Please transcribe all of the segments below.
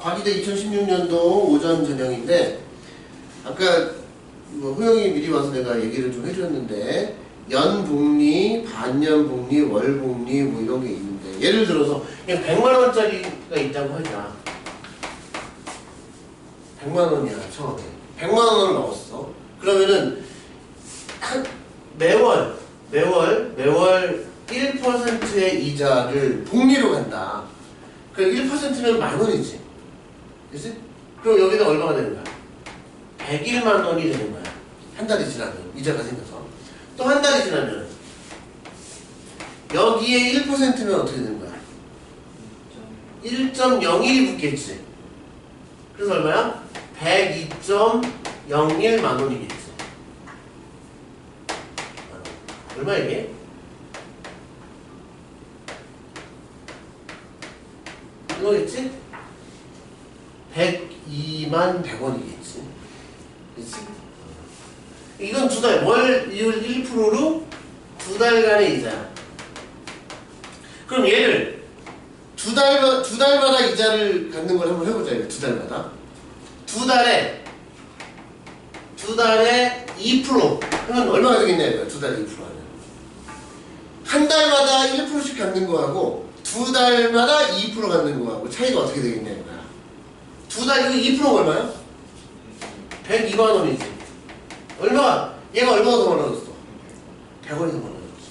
과기대 2016년도 오전 전형인데 아까 뭐 호영이 미리 와서 내가 얘기를 좀 해줬는데 연복리, 반년복리, 월복리 뭐 이런 게 있는데 예를 들어서 그냥 100만 원짜리가 있다고 하자 100만 원이야 처음에. 100만 원을 넣었어. 그러면은 한 매월 매월 매월 1%의 이자를 복리로 간다. 그럼 1%면 만 원이지 그치? 그럼 여기다 얼마가 되는 거야? 101만 원이 되는 거야 한 달이 지나면 이자가 생겨서 또 한 달이 지나면 여기에 1%면 어떻게 되는 거야? 1.01이 붙겠지 그래서 얼마야? 102.01만 원이겠지 얼마 이게? 이거겠지? 102만 100원이겠지. 그치? 이건 두 달, 월 1%로 두 달간의 이자야. 그럼 얘를 두 달, 두 달마다 이자를 갖는 걸 한번 해보자, 두 달마다. 두 달에, 두 달에 2% 하면 얼마가 되겠냐, 이거 두 달에 2% 하면. 한 달마다 1%씩 갖는 거하고 두 달마다 2% 갖는 거하고 차이가 어떻게 되겠냐 이거야. 두 달 이거 2%가 얼마야? 102만 원이지. 얼마? 얘가 얼마가 더 많아졌어? 100원이 더 많아졌지.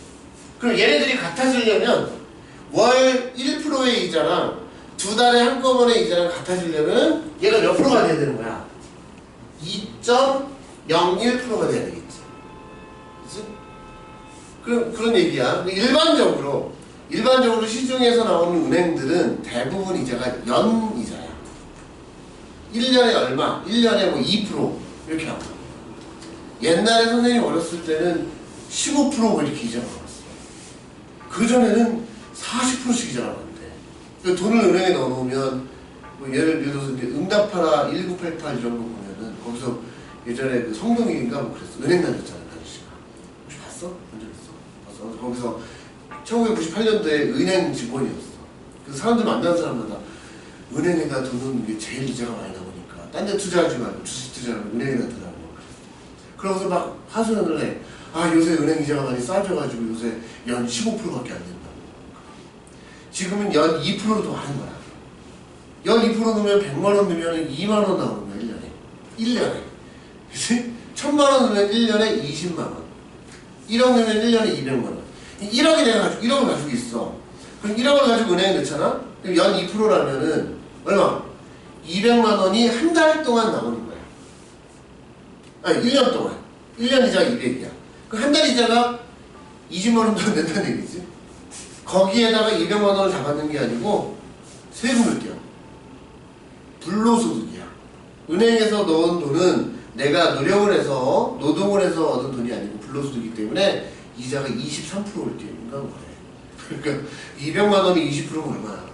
그럼 얘네들이 같아지려면 월 1%의 이자랑 두 달에 한꺼번에 이자랑 같아지려면 얘가 몇 프로가 돼야 되는 거야? 2.01%가 돼야 되겠지. 그치? 그런 그런 얘기야. 일반적으로 일반적으로 시중에서 나오는 은행들은 대부분 이자가 연 이자야. 1년에 얼마? 1년에 뭐 2% 이렇게 나와. 옛날에 선생님 어렸을 때는 15%뭐 이렇게 이자가 나왔어. 그 전에는 40%씩 이자가 나왔는데. 그 돈을 은행에 넣어놓으면 뭐 예를 들어서 이제 응답하라 1988 이런 거 보면은 거기서 예전에 그 성동일인가 뭐 그랬어. 은행 다녔잖아, 그 아저씨가. 혹시 봤어? 본 적 있어? 봤어? 거기서 1998년도에 은행 직원이었어. 그래서 사람들 만나는 사람마다 은행에다 두는 게 제일 이자가 많이 나오니까 딴 데 투자하지 말고 주식 투자하면 은행에다 두라고. 그러면서 막 하소연을 해. 아 요새 은행 이자가 많이 싸져가지고 요새 연 15%밖에 안 된다고. 지금은 연 2%도 하는 거야. 연 2% 넣으면 100만 원 넣으면 2만 원 나오는 거야 1년에. 1년에. 그치? 1000만 원 넣으면 1년에 20만 원. 1억 넣으면 1년에 200만 원. 1억이 내가 가지고 1억을 가지고 있어. 그럼 1억을 가지고 은행에 넣잖아? 그럼 연 2%라면은 얼마? 200만 원이 한 달 동안 나오는 거야. 아니 1년 동안. 1년 이자가 200이야. 그 한 달 이자가 20만 원도 안 된다는 얘기지. 거기에다가 200만 원을 다 받는 게 아니고 세금을 떼어. 불로소득이야. 은행에서 넣은 돈은 내가 노력을 해서 노동을 해서 얻은 돈이 아니고 불로소득이기 때문에 이자가 23%를 띄는 거야. 그러니까 200만 원이 20%면 얼마야?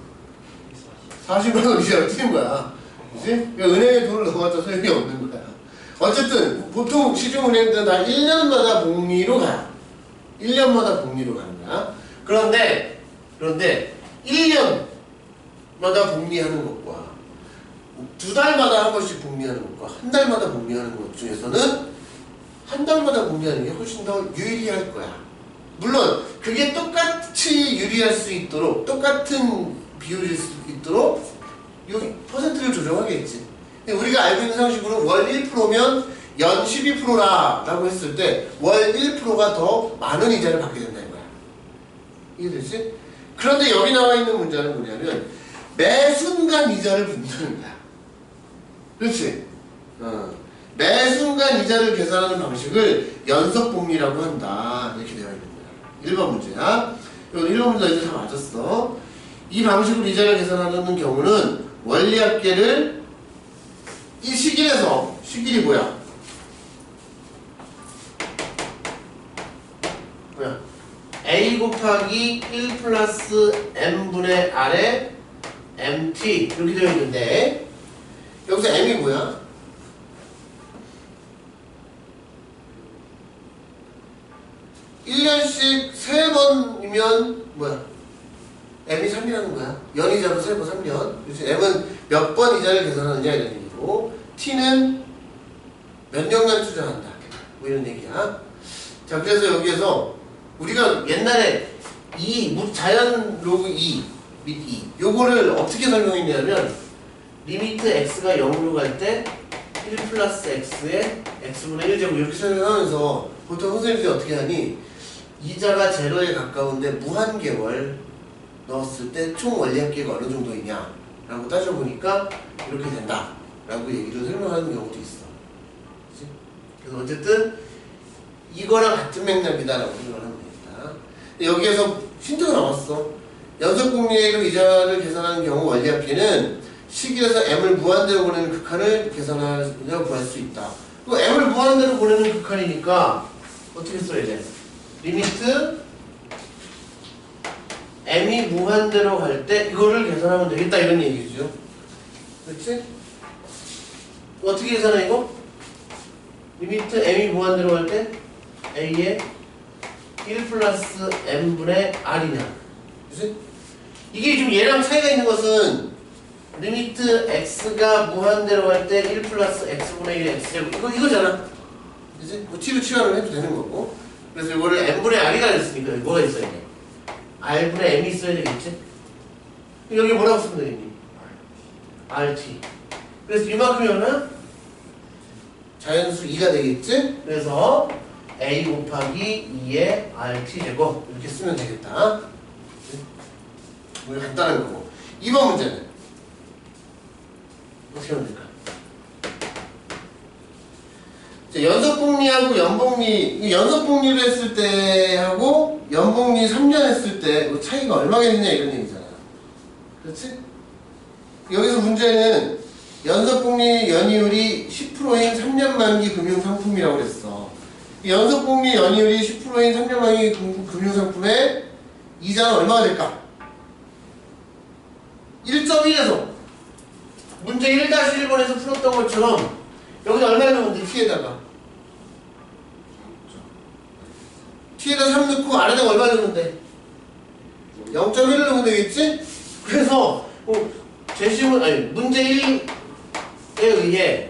40만 원 이자를 띄는 거야. 그지? 그러니까 은행에 돈을 넣어봤자 소용이 없는 거야. 어쨌든 보통 시중은행들은 다 1년마다 복리로 가요. 1년마다 복리로 거야. 그런데 그런데 1년마다 복리하는 것과 두 달마다 한 번씩 복리하는 것과 한 달마다 복리하는 것 중에서는 한 달마다 복리하는 게 훨씬 더 유리할 거야. 물론 그게 똑같이 유리할 수 있도록 똑같은 비율일 수 있도록 여기 퍼센트를 조정하겠지. 근데 우리가 알고 있는 상식으로 월 1%면 연 12%라 라고 했을 때 월 1%가 더 많은 이자를 받게 된다는 거야. 이해되지? 그런데 여기 나와 있는 문제는 뭐냐면 매 순간 이자를 붓는 거야. 그렇지? 어. 매 순간 이자를 계산하는 방식을 연속복리라고 한다. 이렇게 되어 있는 거야. 1번 문제야. 이거 1번 문제 이제 다 맞았어. 이 방식으로 이자를 계산하는 경우는 원리합계를 이 식일에서 식일이 뭐야? 뭐야? a 곱하기 1 플러스 m분의 r에 mt 이렇게 되어 있는데 여기서 m이 뭐야? 1년씩 3번이면 뭐야? M이 3이라는 거야. 연이자로 세고 3년. 그래서 m은 몇 번 이자를 계산하느냐 이런 얘기고 t는 몇 년간 투자한다. 뭐 이런 얘기야. 자 그래서 여기에서 우리가 옛날에 이 무- 자연 로그 2 및 2 요거를 어떻게 설명했냐면 리미트 x가 0으로 갈 때 1 플러스 x에 x분의 1제곱 이렇게 설명하면서 보통 선생님들이 어떻게 하니 이자가 제로에 가까운데 무한개월 넣었을 때 총 원리합계가 어느 정도이냐 라고 따져보니까 이렇게 된다 라고 얘기를 설명하는 경우도 있어 그치? 그래서 어쨌든 이거랑 같은 맥락이다 라고 생각을 하면 되겠다 여기에서 힌트가 나왔어 연속공리로 이자를 계산하는 경우 원리합계는 식에서 m을 무한대로 보내는 극한을 계산하려 구할 수 있다 그 m을 무한대로 보내는 극한이니까 어떻게 써야 돼? 리미트 m이 무한대로 갈 때 이거를 계산하면 되겠다 이런 얘기죠. 그렇지? 어떻게 계산해 이거? 리미트 m이 무한대로 갈 때 a에 1 플러스 m분의 r이냐. 그렇지? 이게 좀 얘랑 차이가 있는 것은 리미트 x가 무한대로 갈 때 1 플러스 x분의 1 x제곱 이거 이거잖아. 그지? 뭐 t로 치환을 해도 되는 거고. 그래서 이거를 n분의 r이가 됐으니까 여기 뭐가 있어야 돼? R분의 m이 있어야 되겠지? 여기 뭐라고 쓰면 되겠니? rt. 그래서 이만큼이면은 자연수 2가 되겠지? 그래서 a 곱하기 2의 rt 제곱 이렇게 쓰면 되겠다. 뭐 간단한 거고. 2번 문제는 어떻게 하면 될까? 자, 연속복리하고 연복리, 이 연속복리를 했을 때하고 연복리 3년 했을 때그 차이가 얼마겠느냐 이런 얘기잖아. 그렇지? 여기서 문제는 연속복리 연이율이 10%인 3년 만기 금융상품이라고 그랬어. 이 연속복리 연이율이 10%인 3년 만기 금- 금융상품의 이자는 얼마가 될까? 1.1에서 문제 1-1번에서 풀었던 것처럼 여기다 얼마 넣으면 돼? t에다가 t에다 3 넣고 아래다가 얼마 돼? 0.1을 넣으면 되겠지? 그래서 어, 제시문 아니 문제 1에 의해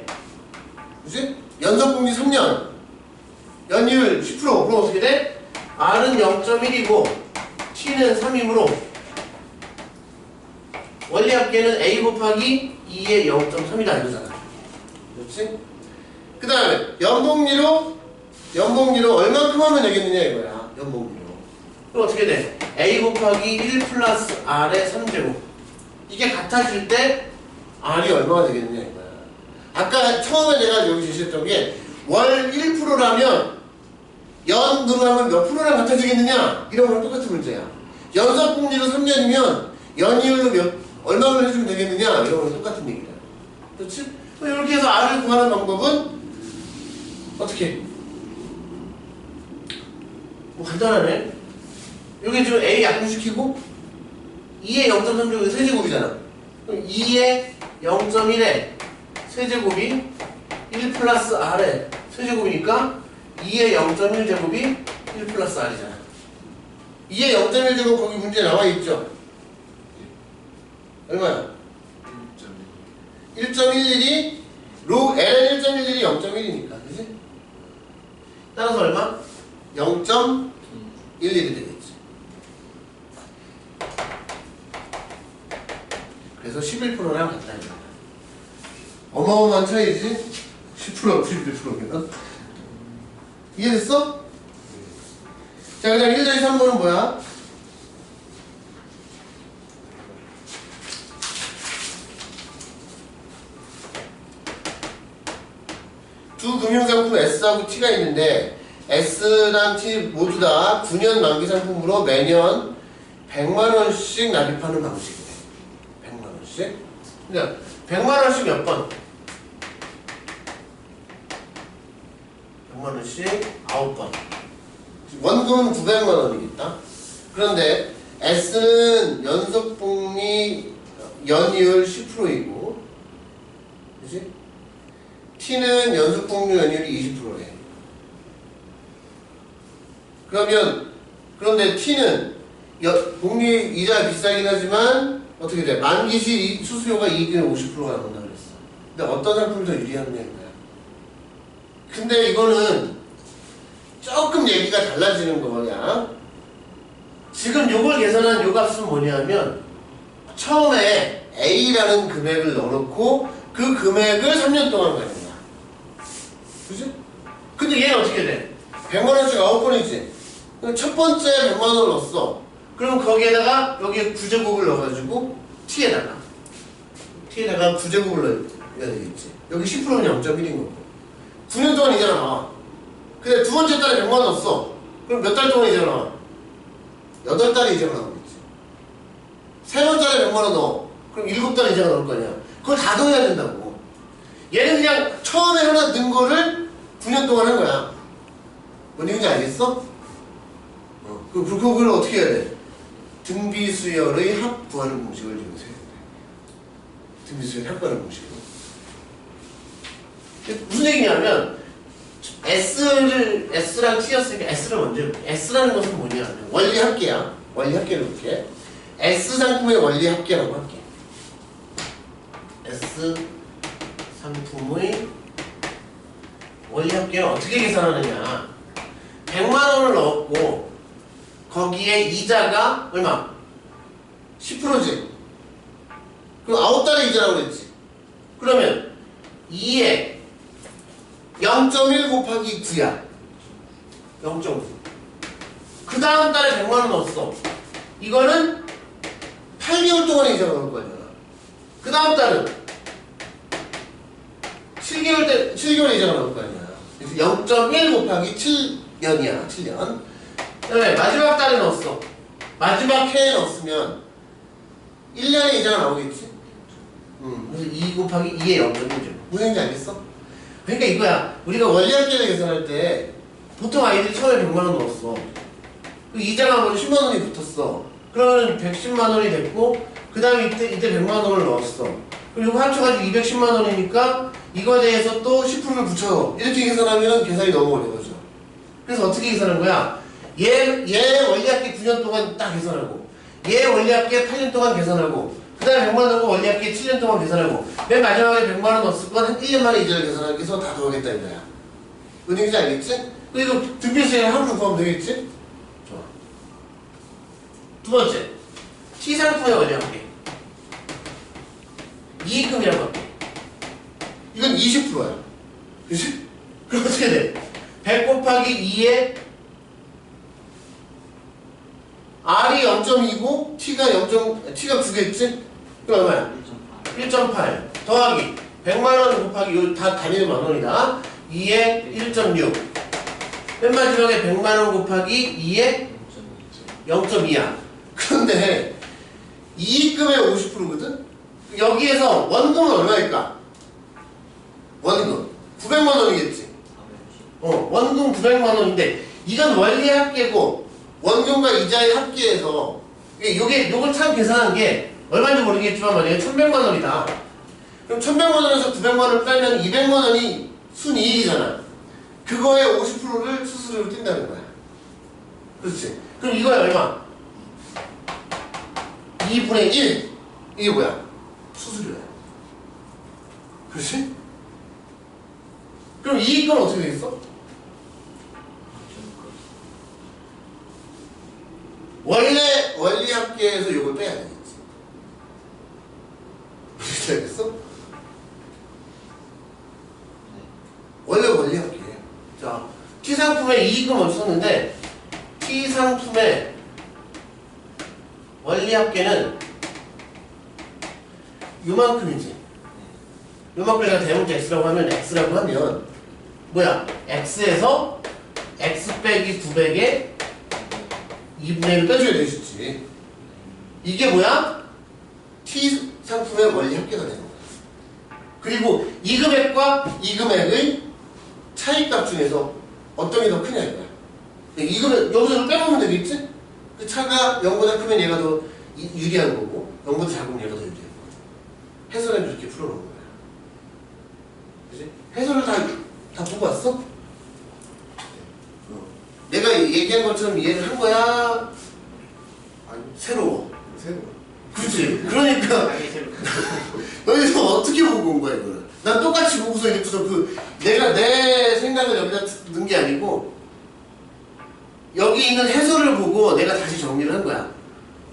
그지? 연속공리 3년 연이율 10% 그럼 어떻게 돼? R은 0.1이고 T는 3이므로 원리 합계는 A 곱하기 2의 0.3이다 이거잖아 그렇지? 그 다음에 연봉리로 연봉리로 얼만큼 하면 되겠느냐 이거야. 연봉리로. 그럼 어떻게 돼? A 곱하기 1 플러스 R의 3제곱. 이게 같아질 때 R이 얼마가 되겠느냐 이거야. 아까 처음에 내가 여기 제시했던 게 월 1%라면 연으로 하면 몇 프로랑 같아지겠느냐? 이런 거랑 똑같은 문제야. 연속복리로 3년이면 연이율로 몇 얼마를 해주면 되겠느냐? 이런 거랑 똑같은 얘기야. 그렇지? 이렇게 해서 R을 구하는 방법은 어떻게? 뭐 간단하네. 여기 지금 A 약분시키고 2의 0.3제곱이 세제곱이잖아. 그럼 2의 0.1의 세제곱이 1 플러스 R의 세제곱이니까 2의 0.1 제곱이 1 플러스 R이잖아. 2의 0.1 제곱 거기 문제에 나와 있죠? 얼마야? 1.11이 로 L은 1.11이 0.1이니까 그지? 따라서 얼마? 0.11이 되겠지 그래서 11%랑 같다 이거야 어마어마한 차이지? 10%하고 11%면 이해됐어? 자 그 다음 1-3번은 뭐야? 두 금융상품 S하고 T가 있는데 S랑 T 모두 다 9년 만기 상품으로 매년 100만 원씩 납입하는 방식이래. 100만 원씩. 근데 100만 원씩 몇 번? 100만 원씩 9번. 원금은 900만 원이겠다. 그런데 S는 연속복리 연이율 10%이고 그지? T는 연속복리 연이율이 20%래. 그러면 그런데 T는 여, 복리 이자 비싸긴 하지만 어떻게 돼? 만기 시 이- 수수료가 이익의 50%가 나온다 그랬어. 근데 어떤 상품이 더 유리하느냐는 거야. 근데 이거는 조금 얘기가 달라지는 거야. 지금 요걸 계산한 요 값은 뭐냐면 처음에 A라는 금액을 넣어놓고 그 금액을 3년 동안 거야. 그지? 근데 얘는 어떻게 돼? 100만 원씩 9번이지. 첫 번째 100만 원을 넣었어. 그럼 거기에다가 여기에 구제곱을 넣어가지고 T에다가 T에다가 구제곱을 넣어야 되겠지. 여기 10%는 0.1인 거고. 9년 동안 이자가 나와. 근데 두 번째 달에 100만 원 넣었어. 그럼 몇 달 동안 이자가 나와? 8달에 이자가 나오겠지. 세 번째에 100만 원 넣어. 그럼 7달 이자가 나올 거 아니야. 그걸 다 더해야 된다고. 얘는 그냥 처음에 하나 넣은 거를 9년 동안 한 거야. 뭔 얘기인지 알겠어? 어, 그, 그, 그걸 어떻게 해야 돼? 등비수열의 합 구하는 공식을 이용해서 해야 돼. 등비수열 합 구하는 공식으로. 무슨 얘기냐면, S를, S랑 T였으니까 S를 먼저. S라는 것은 뭐냐면, 원리 합계야. 원리 합계를 볼게. S 상품의 원리 합계라고 할게. S 상품의 원리 합계는 어떻게 계산하느냐. 100만 원을 넣었고, 거기에 이자가 얼마? 10%지. 그럼 아홉 달에 이자라고 그랬지. 그러면 2에 0.1 곱하기 9야. 0.9. 그 다음 달에 100만 원 넣었어. 이거는 8개월 동안에 이자가 나올 거 아니야. 그 다음 달은 7개월 때, 7개월 이자가 나올 거 아니야. 그래서 0.1 곱하기 7년이야. 7년. 그다음에 마지막 달에 넣었어. 마지막 해에 넣었으면 1년에 이자가 나오겠지. 음, 그래서 2 곱하기 2의 0.1죠. 무슨 얘기인지 알겠어? 그러니까 이거야. 우리가 원리합계를 계산할 때 보통 아이들이 처음에 100만 원 넣었어. 그 이자가 뭐 10만 원이 붙었어. 그러면 110만 원이 됐고 그 다음에 이때, 이때 100만 원을 넣었어. 그리고 합쳐가지고 210만 원이니까 이거에 대해서 또 10%를 붙여. 이렇게 계산하면 계산이 너무 어려워져. 그래서 어떻게 계산한 거야? 얘, 얘 원리학계 9년 동안 딱 계산하고 얘 원리학계 8년 동안 계산하고 그 다음에 100만 원 넣고 원리학계 7년 동안 계산하고 맨 마지막에 100만 원 넣었을 건한 1년 만에 이자를 계산하기 위해서 다 더하겠다 이거야. 뭔 얘기인지 알겠지? 그리고 등비수에 하루 구하면 되겠지? 좋아. 두 번째, T 상품의 원리학계 이익금이라고 할게. 이건 20%야. 그치? 그럼 어떻게 돼? 100 곱하기 2에 R이 0.2고 T가 0. T가 9겠지? 그럼 얼마야? 1.8 더하기 100만 원 곱하기 이거 다 단위는 만 원이다. 2에 1.6. 맨 마지막에 100만 원 곱하기 2에 0.2야. 그런데 이익금의 50%거든? 여기에서 원금은 얼마일까? 원금 900만 원이겠지. 어, 원금 900만 원인데 이건 원리 합계고 원금과 이자의 합계에서 이게 요걸 참 계산한 게 얼마인지 모르겠지만 만약에 1100만 원이다. 그럼 1100만 원에서 900만 원을 빼면 200만 원이 순이익이잖아. 그거의 50%를 수수료로 뛴다는 거야. 그렇지. 그럼 이거야 얼마? 2분의 1. 이게 뭐야? 수수료야. 그렇지? 그럼 이익은 어떻게 되겠어? 원래 원리 합계에서 이걸 빼야 되겠지. 알겠어? 원래 원리 합계. 자, T 상품의 이익은 없었는데 T 상품의 원리 합계는 요만큼이지. 요만큼 내가 대문자 x라고 하면 x라고 하면 뭐야? x에서 x 빼기 900에 2분의 1을 빼줘야 되겠지. 이게 뭐야? T 상품의 원리 합계가 되는 거야. 그리고 이 금액과 이 금액의 차이값 중에서 어떤 게 더 크냐 이거야. 이 금액 여기서 빼먹으면 되겠지? 그 차가 0보다 크면 얘가 더 이- 유리한 거고 0보다 작으면 얘가 더 유리한 거고 해설은 이렇게 풀어놓은 거야. 그지? 해설을 다, 다 보고 왔어? 어. 내가 얘기한 것처럼 이해를 한 거야? 아니, 새로워. 새로. 그렇지. 그러니까. 너희들 어떻게 보고 온 거야 이거를? 난 똑같이 보고서 이제부터 그 내가 내 생각을 여기다 넣은 게 아니고 여기 있는 해설을 보고 내가 다시 정리를 한 거야.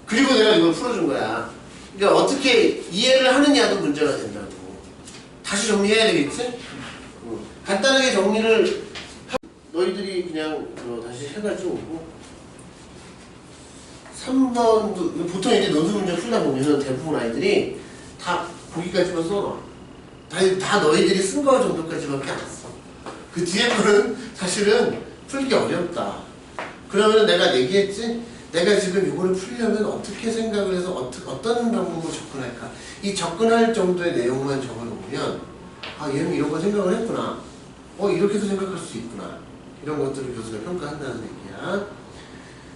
그리고 내가 이걸 풀어준 거야. 그러니까 어떻게 이해를 하느냐도 문제가 된다고. 다시 정리해야 되겠지? 응. 간단하게 정리를 하- 너희들이 그냥 어, 다시 해가지고 3번도 보통 이제 논술 문제 풀다 보면은 대부분 아이들이 다 거기까지만 써놔. 다, 다 너희들이 쓴 거 정도까지밖에 안 써. 그 뒤에 거는 사실은 풀기 어렵다. 그러면 내가 얘기했지? 내가 지금 이거를 풀려면 어떻게 생각을 해서 어떻게, 어떤 방법으로 접근할까? 이 접근할 정도의 내용만 적어놓으면 아 얘는 이런 거 생각을 했구나. 어 이렇게도 생각할 수 있구나. 이런 것들을 교수가 평가한다는 얘기야.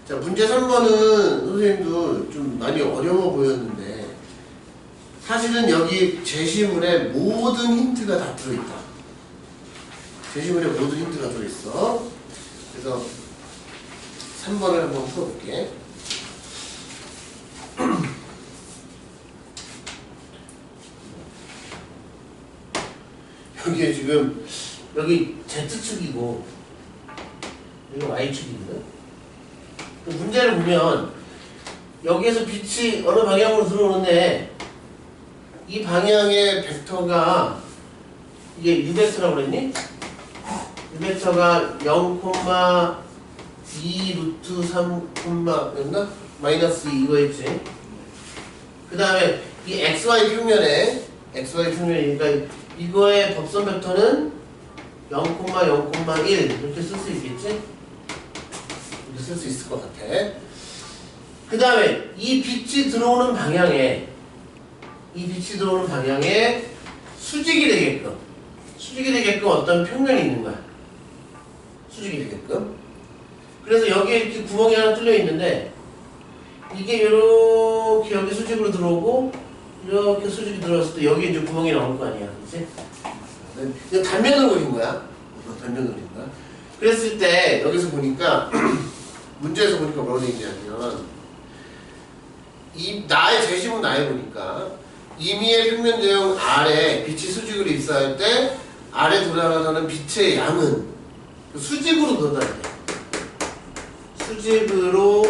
자 문제 3번은 선생님도 좀 많이 어려워 보였는데 사실은 여기 제시문에 모든 힌트가 다 들어있다. 제시문에 모든 힌트가 들어있어. 그래서 3번을 한번 풀어볼게. 여기에 지금 여기 Z축이고 여기 Y축이거든. 그 문제를 보면 여기에서 빛이 어느 방향으로 들어오는데 이 방향의 벡터가 이게 U벡터라고 그랬니? U벡터가 0,2 루트 3, 였나? 마이너스 2 이거였지. 그 다음에 이 XY 평면에 XY 평면이니까 이거의 법선 벡터는 0,0,1 이렇게 쓸 수 있겠지? 이렇게 쓸 수 있을 것 같아. 그 다음에 이 빛이 들어오는 방향에 이 빛이 들어오는 방향에 수직이 되게끔 수직이 되게끔 어떤 평면이 있는 거야. 수직이 되게끔. 그래서 여기에 이렇게 구멍이 하나 뚫려 있는데 이게 이렇게 여기 수직으로 들어오고 이렇게 수직이 들어왔을 때 여기 이제 구멍이 나올 거 아니야, 그렇지? 이거 단면을 그린 거야. 단면을 그린 거야. 그랬을 때 여기서 보니까 문제에서 보니까 뭐라고 돼 있냐면 이 나의 제시문 나에 보니까 임의의 평면 제형 아래 빛이 수직으로 입사할 때 아래 돌아가는 빛의 양은 수직으로 도달해. 수직으로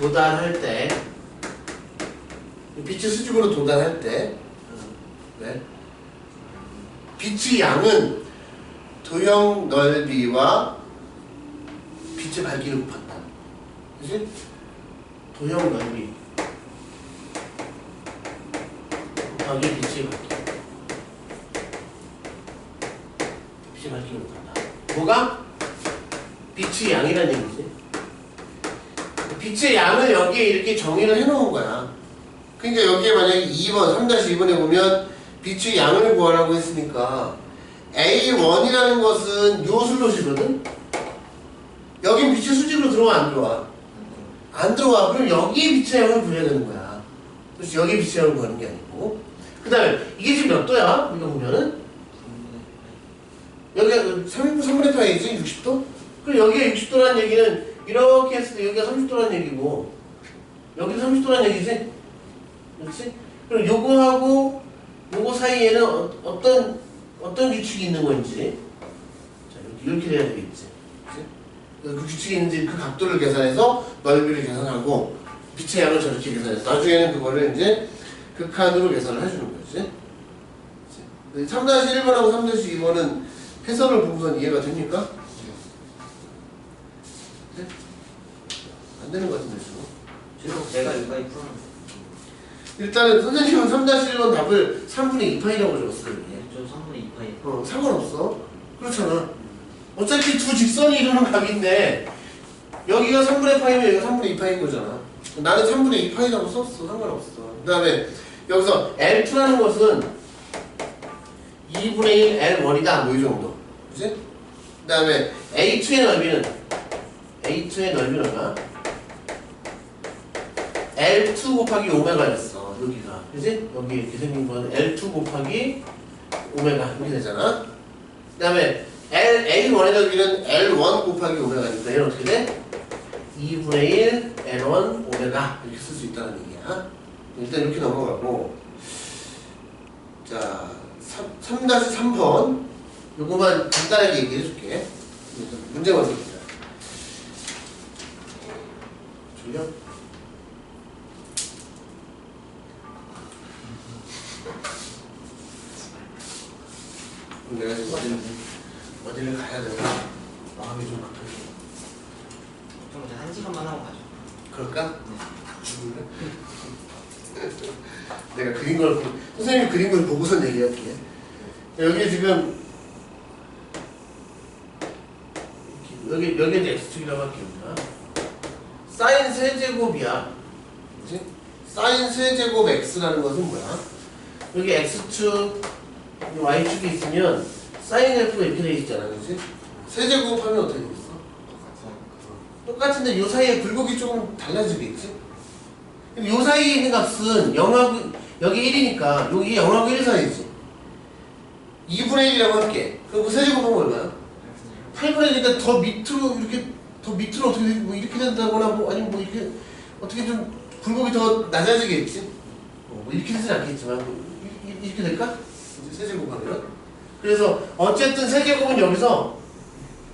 도달할 때 빛이 수직으로 도달할 때 네. 빛의 양은 도형 넓이와 빛의 밝기를 곱한다. 그지? 도형 넓이 곱하기 빛의 밝기. 빛의 밝기를 곱한다. 뭐가? 빛의 양이라는 얘기지. 빛의 양을 여기에 이렇게 정의를 해놓은 거야. 그러니까 여기에 만약에 2번, 3-2번에 보면 빛의 양을 구하라고 했으니까 A1이라는 것은 요 슬롯이거든? 여긴 빛이 수직으로 들어와 안 들어와? 안 들어와. 그럼 여기에 빛의 양을 구해야 되는 거야. 그래서 여기에 빛의 양을 구하는 게 아니고 그 다음에 이게 지금 몇 도야? 이거 보면은 여기가 3, 3분의 파이지 60도? 그럼 여기가 60도라는 얘기는 이렇게 했을 때 여기가 30도라는 얘기고 여기도 30도라는 얘기지? 그렇지? 그럼 요거하고 요거 사이에는 어, 어떤 어떤 규칙이 있는 건지 자 이렇게 이렇게 돼야 되겠지. 그 규칙이 있는지 그 각도를 계산해서 넓이를 계산하고 빛의 양을 저렇게 계산해서 나중에는 그거를 이제 극한으로 계산을 해주는 거지. 3-1번하고 3-2번은 해설을 보고선 이해가 됩니까? 네? 안 되는 것 같은데 지금. 제가 여기까지 풀었는데 일단은 선생님은 3-1번 답을 3분의 2파이라고 적었어요. 저 3분의 2파이 어, 상관없어. 그렇잖아. 어차피 두 직선이 이루는 각인데 여기가 3분의 파이면 여기가 3분의 2파인 거잖아. 나는 3분의 2파이라고 썼어. 상관없어. 그 다음에 여기서 L2라는 것은 2분의 1 L1이다. 뭐 이 정도. 그지? 그 다음에 A2의 넓이는 A2의 넓이는 얼마? L2 곱하기 오메가였어. 여기가. 그지? 여기 이렇게 생긴 건 L2 곱하기 오메가 이렇게 되잖아. 그 다음에 L, A1의 넓이는 L1 곱하기 오메가니까 얘는 어떻게 돼? 2분의 1 N1 오메가 이렇게 쓸 수 있다는 얘기야. 일단 이렇게 넘어가고 자 3, 3-3번 요거만 간단하게 얘기해 줄게. 문제 먼저 보자. 졸려? 내가 지금 어디를, 어디를 가야 되나? 마음이 좀 급해. 좀 이제 한 시간만 하고 가죠. 그럴까? 죽을래? 내가 그린 걸, 보- 선생님이 그린 걸 보고선 얘기할게. 여기 지금, 이렇게, 여기, 여기 X축이라고 할게요. 사인 세제곱이야. 그지? 사인 세제곱 X라는 것은 뭐야? 여기 X축, 이 Y축이 있으면 사인 F가 이렇게 돼 있잖아. 그지? 세제곱 하면 어떻게 되겠어? 똑같은데 요 사이에 굴곡이 조금 달라지겠지? 그럼 요 사이에 있는 값은 0하고 여기 1이니까 여기 0하고 1 사이지 2분의 1이라고 할게 그럼 그 세제곱하면 얼마야? 8분의 1이니까 더 밑으로 이렇게 더 밑으로 어떻게 뭐 이렇게 된다거나 뭐 아니면 뭐 이렇게 어떻게 좀 굴곡이 더 낮아지겠지? 어, 뭐 이렇게 되진 않겠지만 뭐 이- 이- 이렇게 될까? 세제곱하면 그래서 어쨌든 세제곱은 여기서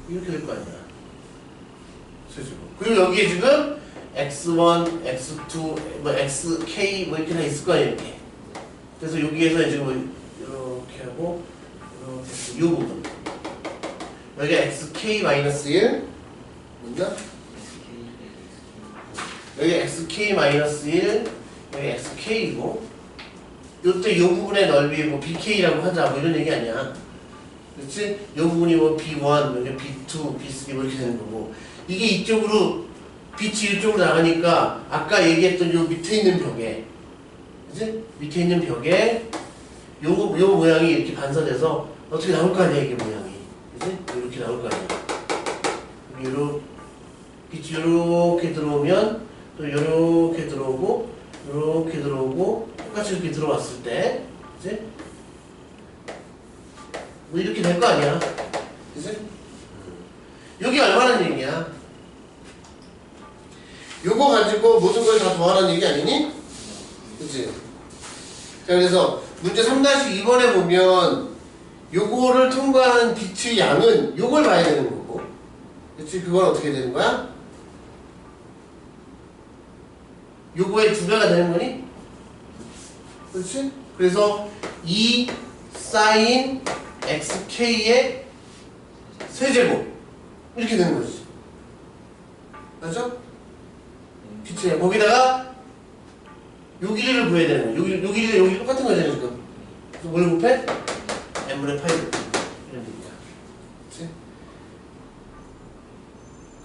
이렇게 될 거 아니야 세제곱. 그리고 여기에 지금 x1, x2, 뭐 xk 뭐 이렇게 다 있을 거 아니에요. 이렇게. 그래서 여기에서 이제 뭐 이렇게 하고 이렇게 이 부분. 여기 xk 마이너스 1 뭔가? 여기 xk 마이너스 1 여기 xk이고 요때 요 부분의 넓이 뭐 bk라고 하자 뭐 이런 얘기 아니야. 그렇지? 요 부분이 뭐 b1, 여기 b2, b3 뭐 이렇게 되는 거고 이게 이쪽으로 빛이 이쪽으로 나가니까 아까 얘기했던 요 밑에 있는 벽에 그지? 밑에 있는 벽에 요, 요 모양이 이렇게 반사돼서 어떻게 나올 거 아니야 이게 모양이 그지? 이렇게 나올 거 아니야 요로 빛이 요렇게 들어오면 또 요렇게 들어오고 요렇게 들어오고 똑같이 이렇게 들어왔을 때 그지? 뭐 이렇게 될 거 아니야 그지? 여기 얼마나 얘기야? 요거 가지고 모든 걸 다 더하라는 얘기 아니니? 그치? 자, 그래서 문제 3-2번에 보면 요거를 통과하는 빛의 양은 요걸 봐야 되는 거고. 그치? 그건 어떻게 되는 거야? 요거의 두 배가 되는 거니? 그렇지? 그래서 2 사인 xk의 세제곱 이렇게 되는 거지. 맞죠? 빛이야. 거기다가 요 길이를 구해야 되는 거야. 요, 길- 요 길이 여기 똑같은 거잖아 지금. 그래서 뭘 곱해? n분의 파이 이런 얘기야. 그치?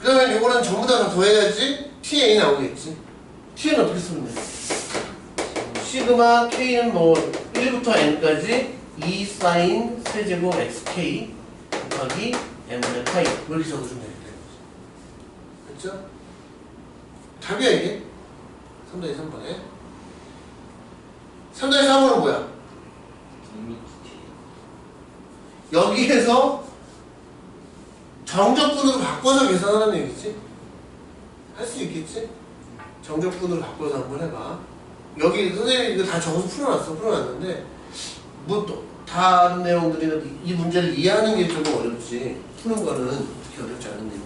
그러면 요거는 전부 다 더해야지 ta 나오겠지. t는 어떻게 쓰면 돼? 시그마 k는 뭐 1부터 n까지 2 사인 세제곱 xk 곱하기 n분의 파이 뭐 이렇게 적어주면 되겠다. 그렇죠? 답이야 이게 3단의 3번에 3단의 4번은 뭐야? 여기에서 정적분으로 바꿔서 계산하라는 얘기지? 할 수 있겠지? 정적분으로 바꿔서 한번 해봐 여기 선생님이 다 적어서 풀어놨어 풀어놨는데 뭐또 다른 내용들이나 이 문제를 이해하는 게 조금 어렵지 푸는 거는 그렇게 어렵지 않은 내용이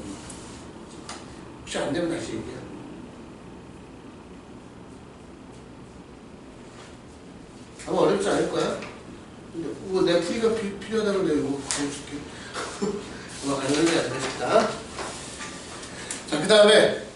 혹시 안 되면 다시 얘기해 아마 어렵지 않을 거야. 근데 그거 내 풀이가 피, 필요하다고 내가 이거 보여줄게. 아마 가능한지 안 되겠다. 자, 그 다음에